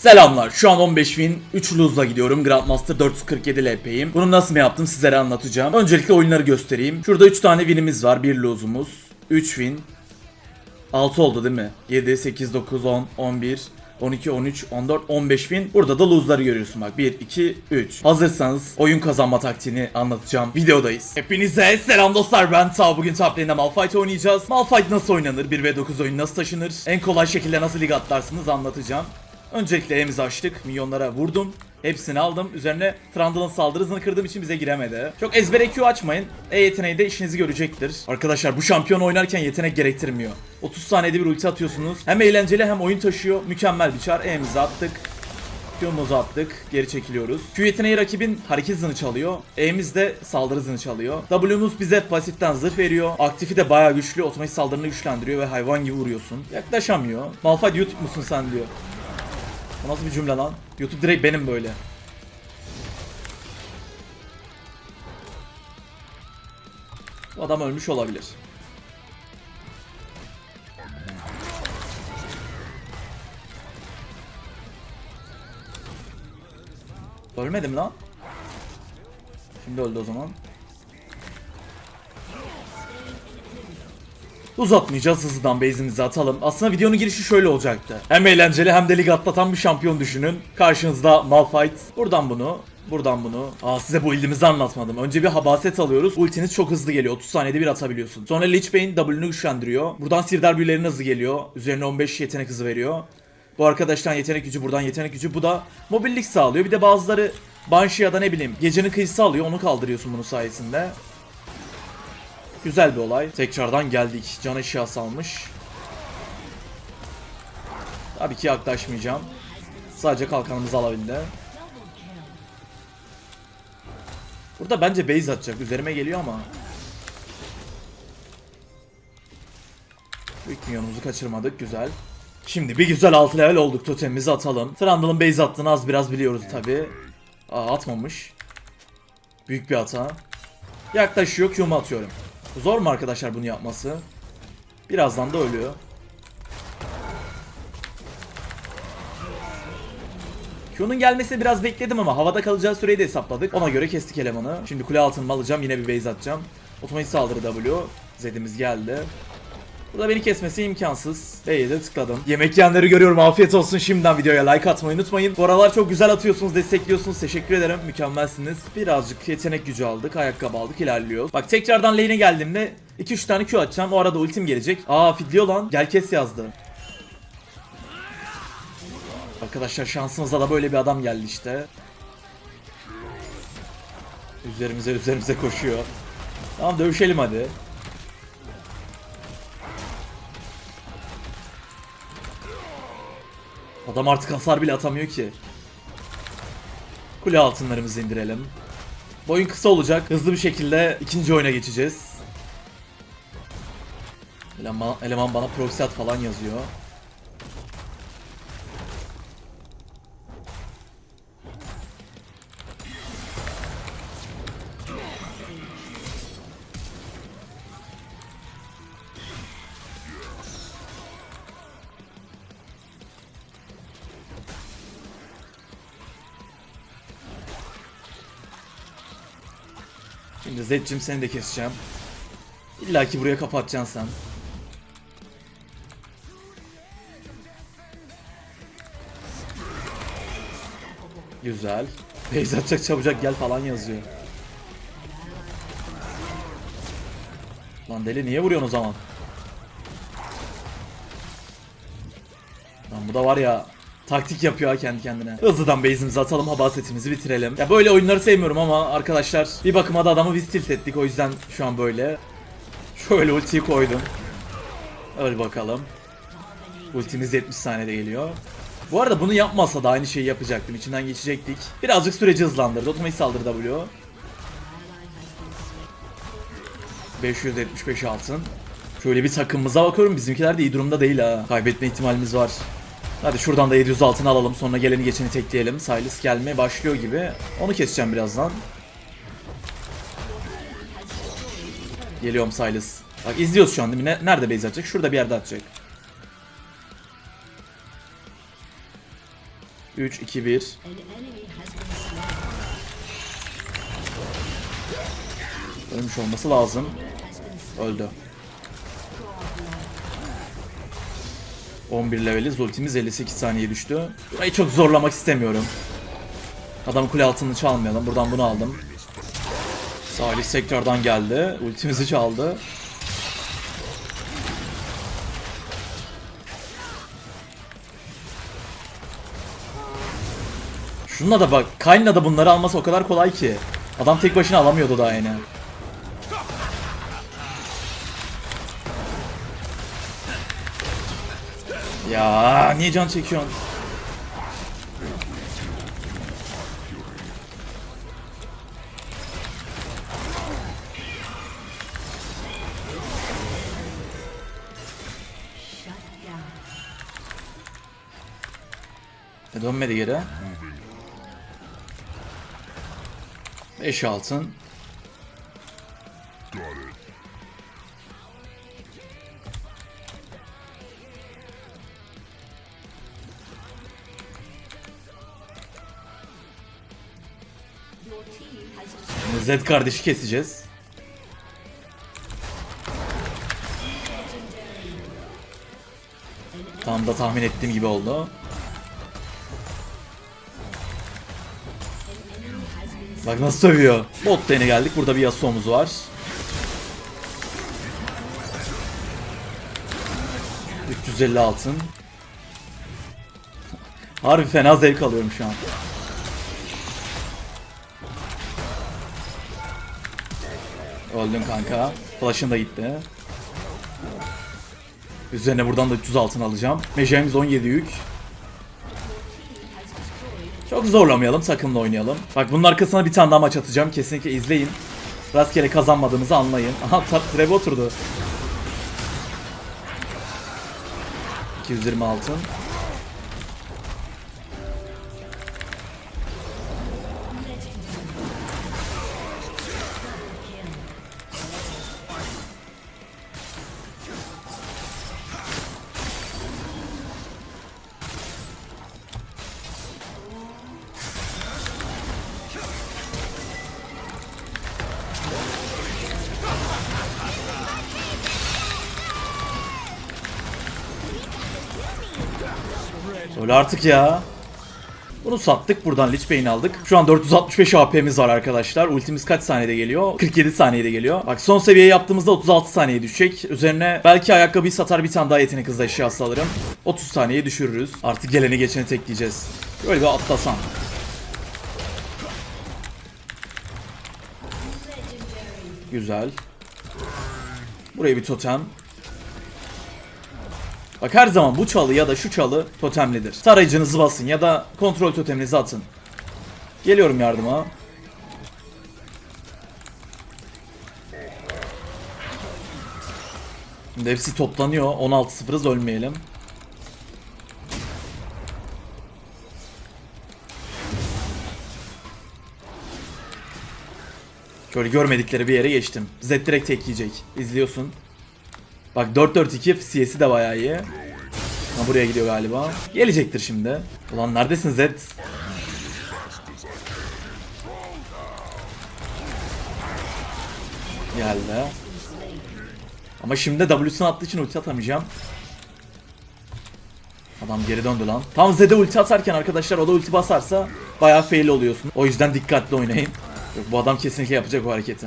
Selamlar. Şu an 15 win 3 lose'la gidiyorum. Grandmaster 447 LP'yim. Bunu nasıl yaptım sizlere anlatacağım. Öncelikle oyunları göstereyim. Şurada 3 tane win'imiz var. 1 lose'umuz. 3 win. 6 oldu değil mi? 7, 8, 9, 10, 11, 12, 13, 14, 15 win. Burada da lose'ları görüyorsun bak. 1, 2, 3. Hazırsanız oyun kazanma taktiğini anlatacağım. Videodayız. Hepinize selam dostlar. Ben Ta. Bugün top lane'de Malphite oynayacağız. Malphite nasıl oynanır? 1v9 oyun nasıl taşınır? En kolay şekilde nasıl lig atlarsınız anlatacağım. Öncelikle elimizi açtık. Milyonlara vurdum. Hepsini aldım. Üzerine Trundle'ın saldırı hızını kırdığım için bize giremedi. Çok ezbere Q açmayın. E yeteneği de işinizi görecektir. Arkadaşlar bu şampiyon oynarken yetenek gerektirmiyor. 30 saniyede bir ulti atıyorsunuz. Hem eğlenceli hem oyun taşıyor. Mükemmel bir çar. E'mizi attık. Q'muzu attık. Geri çekiliyoruz. Q yeteneği rakibin hareket hızını çalıyor. E'miz de saldırı hızını çalıyor. W'muz bize pasiften zırh veriyor. Aktifi de bayağı güçlü. Otomatik saldırını güçlendiriyor ve hayvan gibi vuruyorsun. Yaklaşamıyor. Malphite YouTube musun sen diyor. Bu nasıl bir cümle lan? YouTube direkt benim böyle. Bu adam ölmüş olabilir. Ölmedim lan. Şimdi öldü o zaman. Uzatmayacağız hızlıdan base'imizi atalım. Aslında videonun girişi şöyle olacaktı. Hem eğlenceli hem de lig atlatan bir şampiyon düşünün. Karşınızda Malphite. Buradan bunu, buradan bunu. Aa size bu ildimizi anlatmadım. Önce bir habaset alıyoruz. Ultiniz çok hızlı geliyor. 30 saniyede bir atabiliyorsun. Sonra Lich Bane W'nü güçlendiriyor. Buradan Sirdar büyülerinin hızı geliyor. Üzerine 15 yetenek hızı veriyor. Bu arkadaştan yetenek gücü, buradan yetenek gücü. Bu da mobillik sağlıyor. Bir de bazıları Banshee ya da ne bileyim gecenin kıyısı alıyor. Onu kaldırıyorsun bunun sayesinde. Güzel bir olay. Tekrardan geldik. Can eşyası almış. Tabii ki yaklaşmayacağım. Sadece kalkanımızı alabildi. Burada bence base atacak. Üzerime geliyor ama. İlk milyonumuzu kaçırmadık. Güzel. Şimdi bir güzel 6 level olduk. Totemimizi atalım. Trundle'ın base attığını az biraz biliyoruz tabi. Aa atmamış. Büyük bir hata. Yaklaşıyor Q'mu atıyorum. Zor mu arkadaşlar bunu yapması? Birazdan da ölüyor. Q'nun gelmesini biraz bekledim ama havada kalacağı süreyi de hesapladık. Ona göre kestik elemanı. Şimdi kule altını alacağım. Yine bir base atacağım. Otomatik saldırı W. Zed'imiz geldi. Burada beni kesmesi imkansız. B'ye de tıkladım. Yemek yiyenleri görüyorum. Afiyet olsun. Şimdiden videoya like atmayı unutmayın. Bu aralar çok güzel atıyorsunuz, destekliyorsunuz. Teşekkür ederim. Mükemmelsiniz. Birazcık yetenek gücü aldık. Ayakkabı aldık. ilerliyoruz. Bak tekrardan lane'e geldiğimde 2-3 tane Q atacağım. O arada ultim gelecek. Aa fidliyor lan. Gel kes yazdı. Arkadaşlar şansımıza da böyle bir adam geldi işte. Üzerimize üzerimize koşuyor. Tamam dövüşelim hadi. Adam artık hasar bile atamıyor ki. Kule altınlarımızı indirelim. Bu oyun kısa olacak. Hızlı bir şekilde ikinci oyuna geçeceğiz. Eleman, eleman bana proxy at falan yazıyor. Şimdi Zed'cim seni de keseceğim. İlla ki buraya kapatacaksın sen. Güzel. Beyza atacak çabucak gel falan yazıyor. Lan deli niye vuruyorsun o zaman? Lan bu da var ya taktik yapıyor kendi kendine. Hızlıdan base'imizi atalım, habasetimizi bitirelim. Ya böyle oyunları sevmiyorum ama arkadaşlar bir bakıma da adamı biz tilt ettik o yüzden şu an böyle. Şöyle ultiyi koydum. Öyle bakalım. Ultimiz 70 saniyede geliyor. Bu arada bunu yapmasa da aynı şeyi yapacaktım. İçinden geçecektik. Birazcık süreci hızlandırdı. Otomatik saldırı W. 575 altın. Şöyle bir takımımıza bakıyorum. Bizimkiler de iyi durumda değil ha. Kaybetme ihtimalimiz var. Hadi şuradan da 700 altın alalım. Sonra geleni geçeni tekleyelim. Silas gelmeye başlıyor gibi. Onu keseceğim birazdan. Geliyorum Silas. Bak izliyoruz şu an değil mi? Ne- Nerede base atacak? Şurada bir yerde atacak. 3, 2, 1. Ölmüş olması lazım. Öldü. 11 leveliz. Ultimiz 58 saniye düştü. Burayı çok zorlamak istemiyorum. Adam kule altını çalmayalım. Buradan bunu aldım. Salih tekrardan geldi. Ultimizi çaldı. Şununla da bak. Kayn'la da bunları alması o kadar kolay ki. Adam tek başına alamıyordu daha yine. Ya niye can çekiyorsun? E, dönmedi geri. 5 altın. Z kardeşi keseceğiz. Tam da tahmin ettiğim gibi oldu. Bak nasıl sövüyor. Bot lane'e geldik. Burada bir Yasuo'muz var. ...350 altın. Harbi fena zevk alıyorum şu an. Öldün kanka. Flash'ın da gitti. Üzerine buradan da 300 altın alacağım. Mejemiz 17 yük. Çok zorlamayalım, takımla oynayalım. Bak bunun arkasına bir tane daha maç atacağım. Kesinlikle izleyin. Rastgele kazanmadığımızı anlayın. Aha tap trap oturdu. 220 altın. Artık ya. Bunu sattık buradan Lich Bane aldık. Şu an 465 AP'miz var arkadaşlar. Ultimiz kaç saniyede geliyor? 47 saniyede geliyor. Bak son seviye yaptığımızda 36 saniye düşecek. Üzerine belki ayakkabıyı satar bir tane daha yetenek hızlı eşyası alırım. 30 saniye düşürürüz. Artık geleni geçeni tekleyeceğiz. Böyle bir atlasam. Güzel. Buraya bir totem. Bak her zaman bu çalı ya da şu çalı totemlidir. Tarayıcınızı basın ya da kontrol toteminizi atın. Geliyorum yardıma. Şimdi hepsi toplanıyor. 16-0'ız ölmeyelim. Şöyle görmedikleri bir yere geçtim. Z direkt tek yiyecek. İzliyorsun. Bak 4-4-2 CS'i de bayağı iyi. Ha, buraya gidiyor galiba. Gelecektir şimdi. Ulan neredesin Zed? Geldi. Ama şimdi W'sunu attığı için ulti atamayacağım. Adam geri döndü lan. Tam Zed'e ulti atarken arkadaşlar o da ulti basarsa bayağı fail oluyorsun. O yüzden dikkatli oynayın. Yok, bu adam kesinlikle yapacak o hareketi.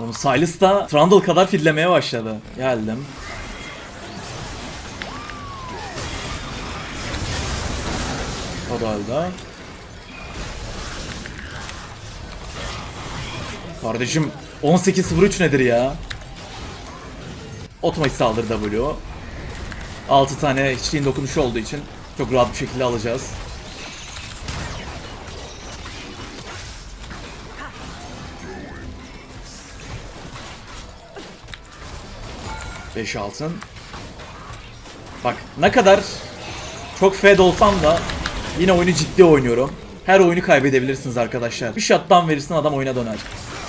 Oğlum Silas da Trundle kadar fidlemeye başladı. Geldim. O da öldü. Kardeşim 18.03 nedir ya? Otomatik saldır W. 6 tane hiçliğin dokunuşu olduğu için çok rahat bir şekilde alacağız. Beş altın. Bak ne kadar çok fed olsam da yine oyunu ciddi oynuyorum. Her oyunu kaybedebilirsiniz arkadaşlar. Bir shutdown verirsin adam oyuna döner.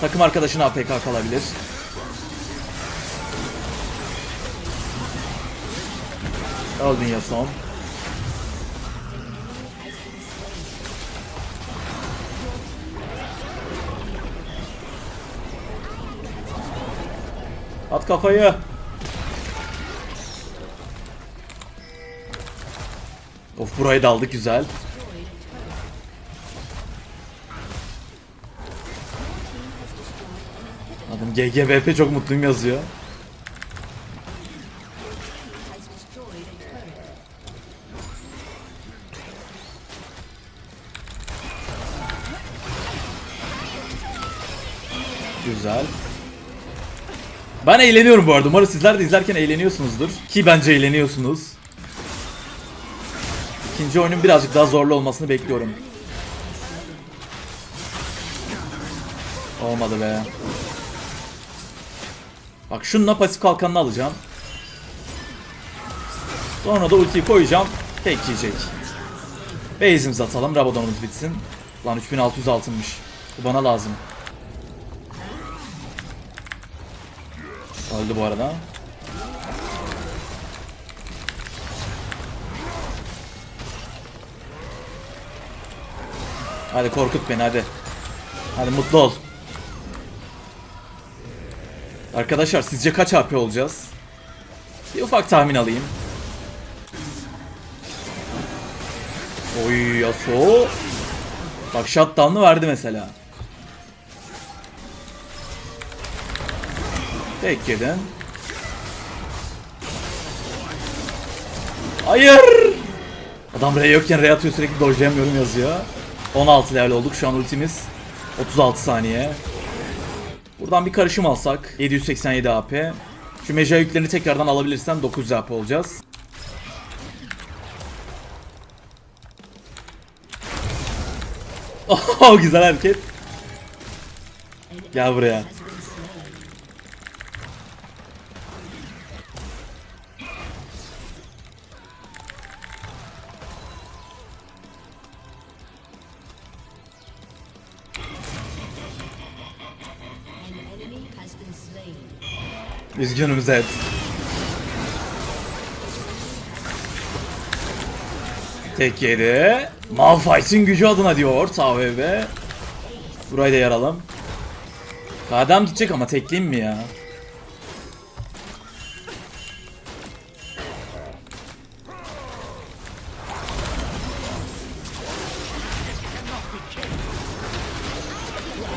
Takım arkadaşına APK kalabilir. Öldün Yasuo'm. At kafayı. Of burayı da aldık güzel. Adım GGVP çok mutluyum yazıyor. Güzel. Ben eğleniyorum bu arada. Umarım sizler de izlerken eğleniyorsunuzdur. Ki bence eğleniyorsunuz. İkinci oyunun birazcık daha zorlu olmasını bekliyorum. Olmadı be. Bak şununla pasif kalkanını alacağım. Sonra da ultiyi koyacağım. Tek yiyecek. Base'imizi atalım. Rabadon'umuz bitsin. Lan 3600 altınmış. Bu bana lazım. Öldü bu arada. Hadi korkut beni hadi. Hadi mutlu ol. Arkadaşlar sizce kaç HP olacağız? Bir ufak tahmin alayım. Oy Yasuo. Bak shutdown'u verdi mesela. Tek yedin. Hayır. Adam R yokken R atıyor sürekli dojlayamıyorum yazıyor. 16 level olduk şu an ultimiz. 36 saniye. Buradan bir karışım alsak 787 AP. Şu meja yüklerini tekrardan alabilirsem 900 AP olacağız. Oh güzel hareket. Gel buraya. Üzgünüm Zed. Tek yedi. Malphite'in gücü adına diyor TVB. Burayı da yaralım. Kadem gidecek ama tekleyeyim mi ya?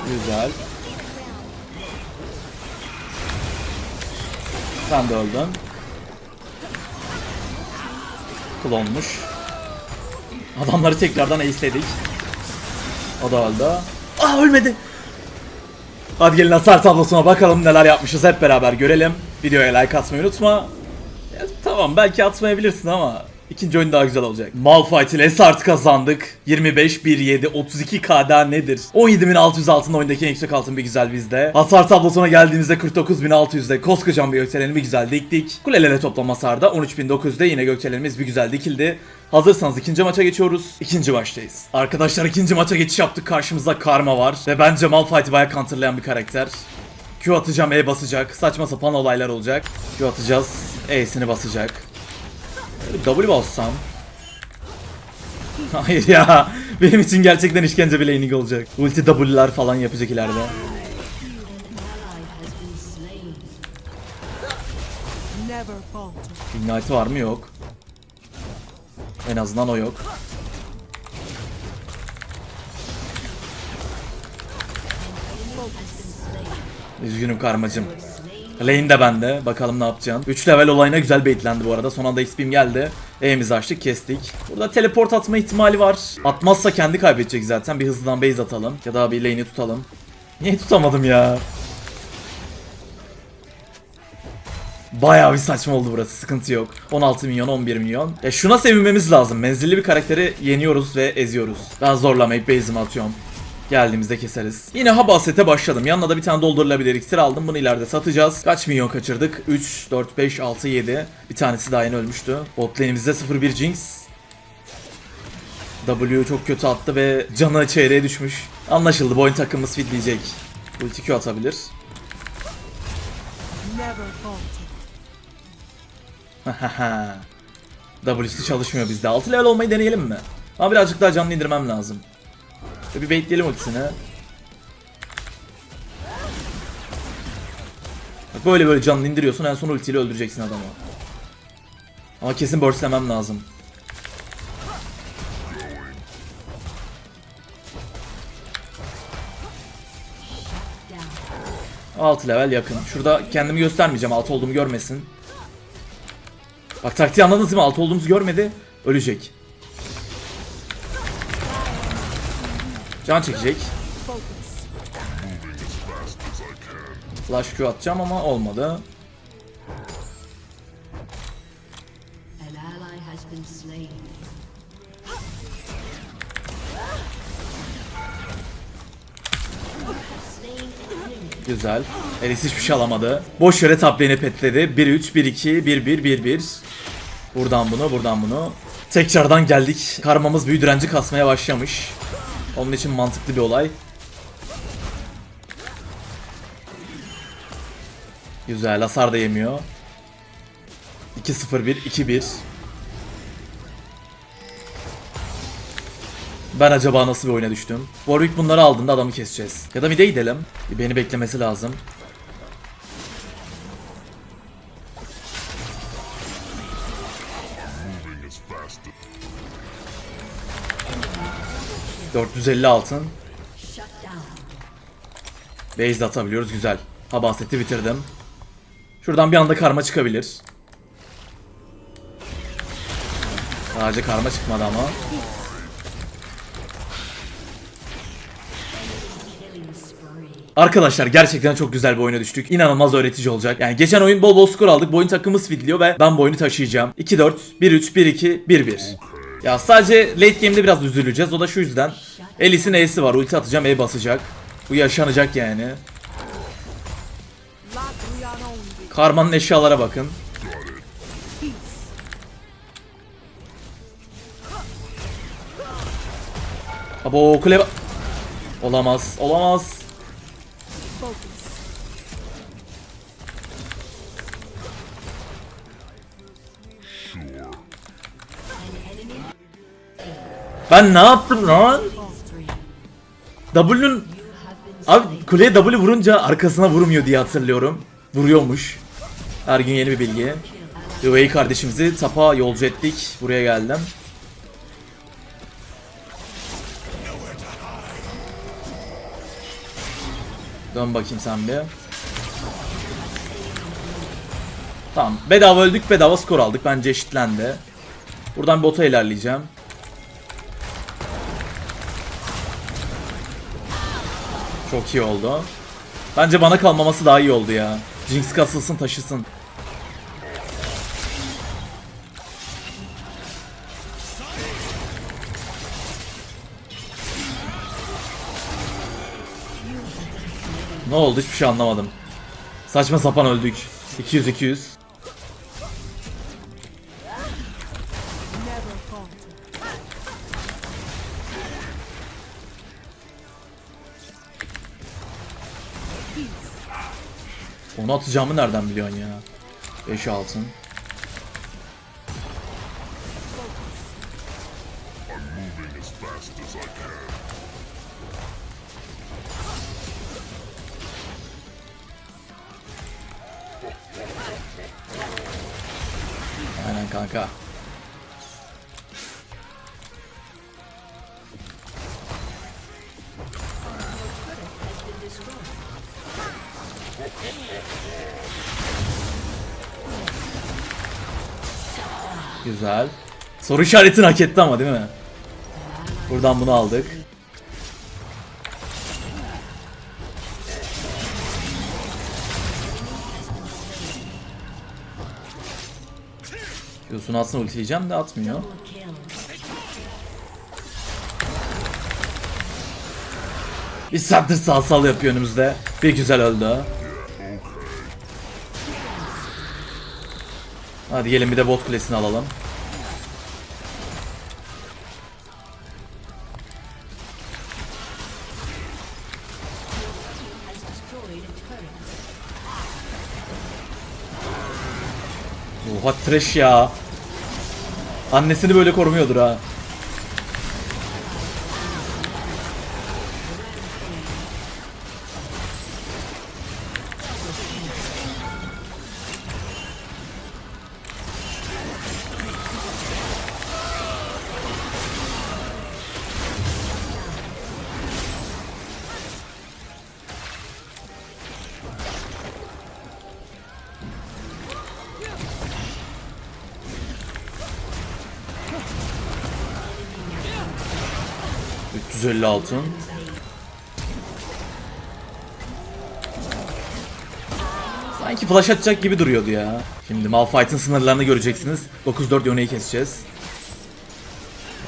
Güzel. Sen de öldün. Klonmuş. Adamları tekrardan ace'ledik. O da öldü. Aa ölmedi. Hadi gelin hasar tablosuna bakalım neler yapmışız hep beraber görelim. Videoya like atmayı unutma. Ya, tamam belki atmayabilirsin ama ikinci oyun daha güzel olacak. Malphite ile Esart kazandık. 25 1 7 32 KD nedir? 17.600 altın oyundaki en yüksek altın bir güzel bizde. Hasar tablosuna geldiğimizde 49.600'de koskocaman bir gökdeleni bir güzel diktik. Kulelere toplam hasarda 13.900'de yine gökdelenimiz bir güzel dikildi. Hazırsanız ikinci maça geçiyoruz. İkinci maçtayız. Arkadaşlar ikinci maça geçiş yaptık. Karşımızda Karma var. Ve bence Malphite'i bayağı counterlayan bir karakter. Q atacağım E basacak. Saçma sapan olaylar olacak. Q atacağız. E'sini basacak. W bassam. Hayır ya. Benim için gerçekten işkence bir laning olacak. Ulti W'lar falan yapacak ileride. Ignite var mı yok. En azından o yok. Üzgünüm karmacım. Lane de bende. Bakalım ne yapacaksın. 3 level olayına güzel baitlendi bu arada. Son anda XP'm geldi. E'mizi açtık kestik. Burada teleport atma ihtimali var. Atmazsa kendi kaybedecek zaten. Bir hızlıdan base atalım. Ya da bir lane'i tutalım. Niye tutamadım ya? Bayağı bir saçma oldu burası. Sıkıntı yok. 16 milyon, 11 milyon. Ya şuna sevinmemiz lazım. Menzilli bir karakteri yeniyoruz ve eziyoruz. Ben zorlamayıp base'imi atıyorum. Geldiğimizde keseriz. Yine Haba sete başladım. Yanına da bir tane doldurulabilir iksir aldım. Bunu ileride satacağız. Kaç milyon kaçırdık? 3, 4, 5, 6, 7. Bir tanesi daha yeni ölmüştü. Bot lane'imizde 0-1 Jinx. W çok kötü attı ve canı çeyreğe düşmüş. Anlaşıldı. Bu oyun takımımız fitleyecek. Ulti Q atabilir. W'si çalışmıyor bizde. 6 level olmayı deneyelim mi? Ama birazcık daha canlı indirmem lazım. Şöyle bir baitleyelim ultisini. Bak böyle böyle canlı indiriyorsun en son ultiyle öldüreceksin adamı. Ama kesin burstlemem lazım. 6 level yakın. Şurada kendimi göstermeyeceğim 6 olduğumu görmesin. Bak taktiği anladınız mi? 6 olduğumuzu görmedi. Ölecek. Can çekecek. Flash Q atacağım ama olmadı. Güzel. Elis hiçbir şey alamadı. Boş yere top lane'i petledi. 1-3, 1-2, 1-1, 1-1. Buradan bunu, buradan bunu. Tekrardan geldik. Karmamız büyü direnci kasmaya başlamış. Onun için mantıklı bir olay. Güzel, hasar da yemiyor. 2-0-1, 2-1. Ben acaba nasıl bir oyuna düştüm? Warwick bunları aldığında adamı keseceğiz. Ya da mid'e gidelim. Beni beklemesi lazım. ...450 altın. Base de atabiliyoruz güzel. Habaseti bitirdim. Şuradan bir anda karma çıkabilir. Sadece karma çıkmadı ama. Arkadaşlar gerçekten çok güzel bir oyuna düştük. İnanılmaz öğretici olacak. Yani geçen oyun bol bol skor aldık. Bu oyun takımımız fidliyor ve ben bu oyunu taşıyacağım. 2-4, 1-3, 1-2, 1-1. Ya sadece late game'de biraz üzüleceğiz. O da şu yüzden. Elis'in E'si var. Ulti atacağım. E basacak. Bu yaşanacak yani. Karmanın eşyalara bakın. Abo kule... Olamaz. Olamaz. Ben ne yaptım lan? W'nun Abi kuleye W vurunca arkasına vurmuyor diye hatırlıyorum. Vuruyormuş. Her gün yeni bir bilgi. Üvey kardeşimizi tapa yolcu ettik. Buraya geldim. Dön bakayım sen bir. Tamam. Bedava öldük, bedava skor aldık. Bence eşitlendi. Buradan bota ilerleyeceğim. Çok iyi oldu. Bence bana kalmaması daha iyi oldu ya. Jinx kasılsın taşısın. Ne oldu hiçbir şey anlamadım. Saçma sapan öldük. 200 Onu atacağımı nereden biliyorsun ya? 5 altın. Aynen kanka. Güzel. Soru işaretini hak etti ama değil mi? Buradan bunu aldık. Yosun aslında ultileyeceğim de atmıyor. Bir saattir sağ sal yapıyor önümüzde. Bir güzel öldü. Hadi gelin bir de bot kulesini alalım. Oha trash ya. Annesini böyle korumuyordur ha. Sanki flash atacak gibi duruyordu ya. Şimdi Malphite'ın sınırlarını göreceksiniz. 9-4 Yone'yi keseceğiz.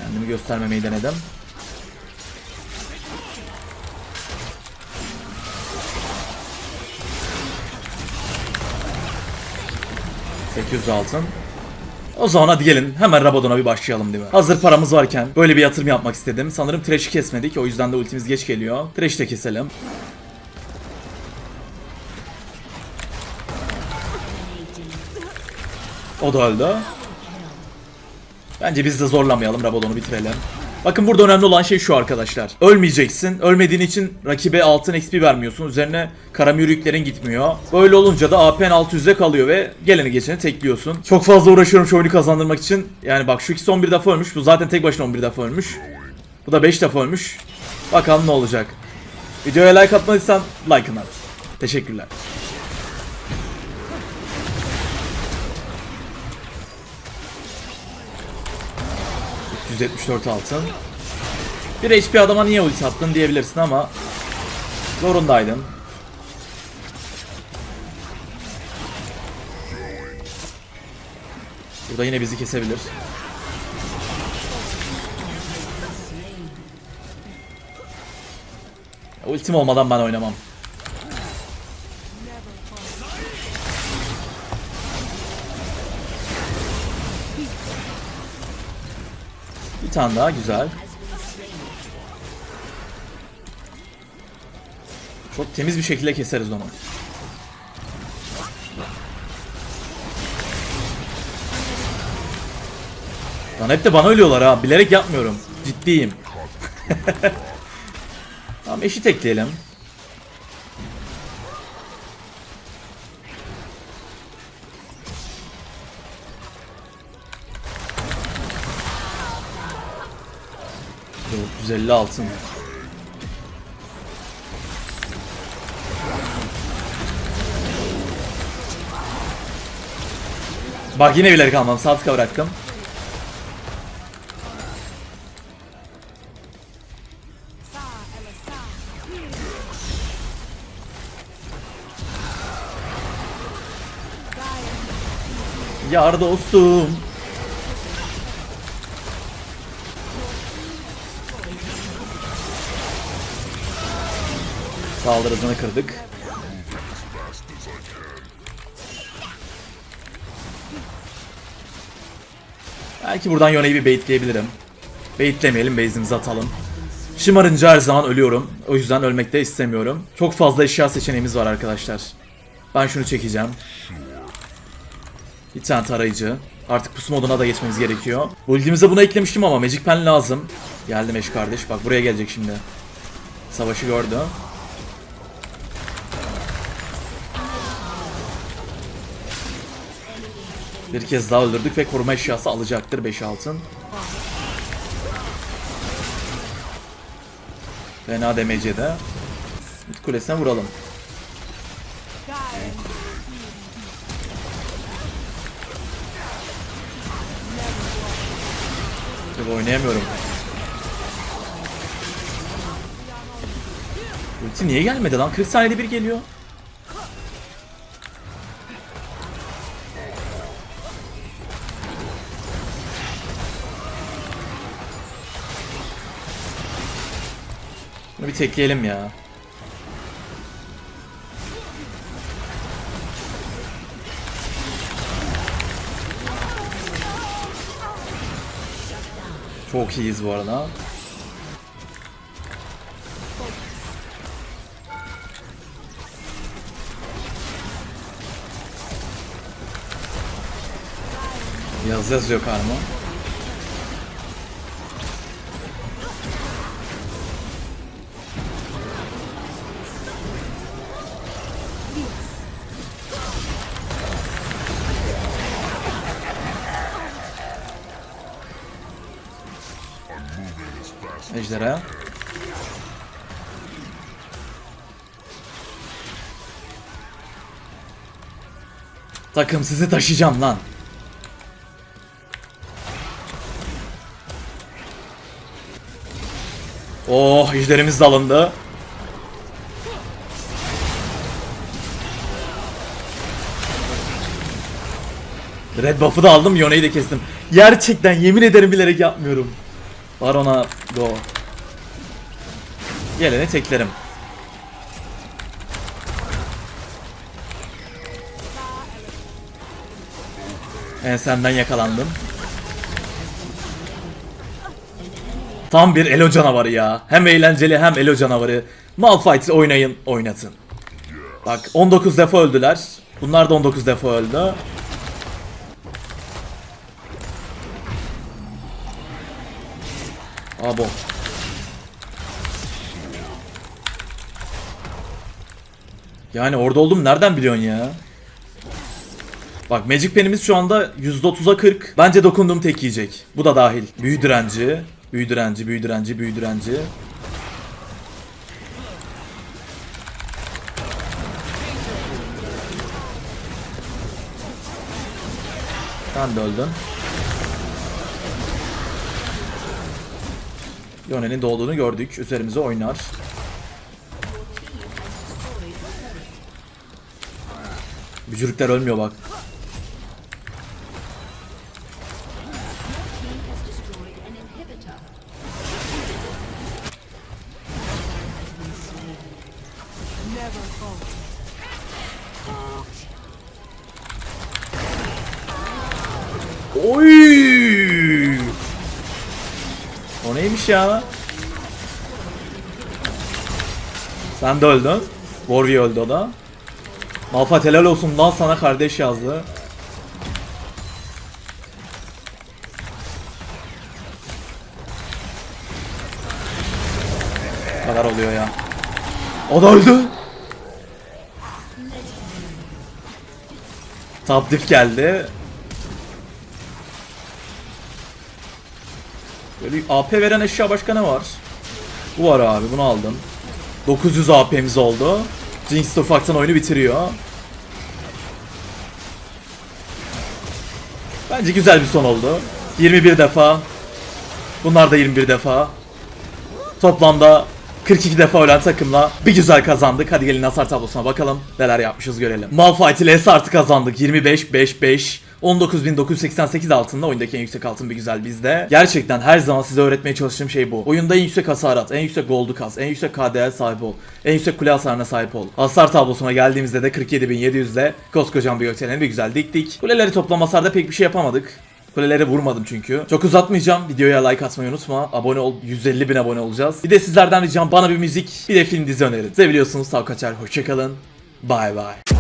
Kendimi göstermemeyi denedim. ...800 altın. O zaman hadi gelin hemen Rabadon'a bir başlayalım değil mi? Hazır paramız varken böyle bir yatırım yapmak istedim. Sanırım Thresh'i kesmedik o yüzden de ultimiz geç geliyor. Thresh'i de keselim. O da öldü. Bence biz de zorlamayalım Rabadon'u bitirelim. Bakın burada önemli olan şey şu arkadaşlar. Ölmeyeceksin. Ölmediğin için rakibe altın XP vermiyorsun. Üzerine karamürüklerin gitmiyor. Böyle olunca da AP'n 600'e kalıyor ve geleni geçeni tekliyorsun. Çok fazla uğraşıyorum şu oyunu kazandırmak için. Yani bak şu ikisi 11 defa ölmüş. Bu zaten tek başına 11 defa ölmüş. Bu da 5 defa ölmüş. Bakalım ne olacak. Videoya like atmadıysan like'ını at. Teşekkürler. ...174 altın. Bir HP adama niye ulti attın diyebilirsin ama... ...zorundaydın. Burada yine bizi kesebilir. Ultim olmadan ben oynamam. Tane daha güzel. Çok temiz bir şekilde keseriz onu. Lan hep de bana ölüyorlar ha. Bilerek yapmıyorum. Ciddiyim. tamam eşit ekleyelim. ...450 altın. Bak yine bilerek almam. Sağ tıka bıraktım. Yar dostum. Saldırı hızını kırdık. Belki buradan Yone'yi bir baitleyebilirim. Baitlemeyelim, base'imizi atalım. Şımarınca her zaman ölüyorum. O yüzden ölmek de istemiyorum. Çok fazla eşya seçeneğimiz var arkadaşlar. Ben şunu çekeceğim. Bir tane tarayıcı. Artık pusu moduna da geçmemiz gerekiyor. Build'imize bunu eklemiştim ama Magic Pen lazım. Geldi Meş kardeş. Bak buraya gelecek şimdi. Savaşı gördü. Bir kez daha öldürdük ve koruma eşyası alacaktır 5 altın. Fena demece de. Mid kulesine vuralım. Yok oynayamıyorum. Ulti niye gelmedi lan? 40 saniyede bir geliyor. Bir tekleyelim ya. Çok iyiyiz bu arada. Yaz yazıyor karma. Takım sizi taşıyacağım lan. Oh ejderimiz de alındı. Red buff'ı da aldım, Yone'yi de kestim. Gerçekten yemin ederim bilerek yapmıyorum. Barona go. Geleni teklerim. Ensemden yakalandım. Tam bir elo canavarı ya. Hem eğlenceli hem elo canavarı. Malphite oynayın, oynatın. Bak 19 defa öldüler. Bunlar da 19 defa öldü. Abo. Yani orada oldum nereden biliyorsun ya? Bak Magic Pen'imiz şu anda %30'a 40. Bence dokunduğum tek yiyecek. Bu da dahil. Büyü direnci. Büyü direnci, büyü direnci, büyü direnci. Sen de öldün. Yone'nin doğduğunu gördük. Üzerimize oynar. Bücürükler ölmüyor bak. Oy! O neymiş ya? Sen de öldün. Warwick öldü o da. Malphite helal olsun lan sana kardeş yazdı. Bu kadar oluyor ya. O da öldü. Top diff geldi. Böyle AP veren eşya başka ne var? Bu var abi bunu aldım. 900 AP'miz oldu. Jinx ufaktan oyunu bitiriyor. Bence güzel bir son oldu. 21 defa. Bunlar da 21 defa. Toplamda 42 defa ölen takımla bir güzel kazandık. Hadi gelin hasar tablosuna bakalım. Neler yapmışız görelim. Malphite ile S artı kazandık. 25 5 5 19.988 altında oyundaki en yüksek altın bir güzel bizde. Gerçekten her zaman size öğretmeye çalıştığım şey bu. Oyunda en yüksek hasar at, en yüksek gold'u kas, en yüksek KD'ye sahip ol, en yüksek kule hasarına sahip ol. Hasar tablosuna geldiğimizde de 47.700'de koskocaman bir gökdeleni bir güzel diktik. Kuleleri toplam hasarda pek bir şey yapamadık. Kuleleri vurmadım çünkü. Çok uzatmayacağım. Videoya like atmayı unutma. Abone ol. 150 bin abone olacağız. Bir de sizlerden ricam bana bir müzik, bir de film dizi önerin. Size biliyorsunuz Tav Kaçar. Hoşçakalın. Bye bye.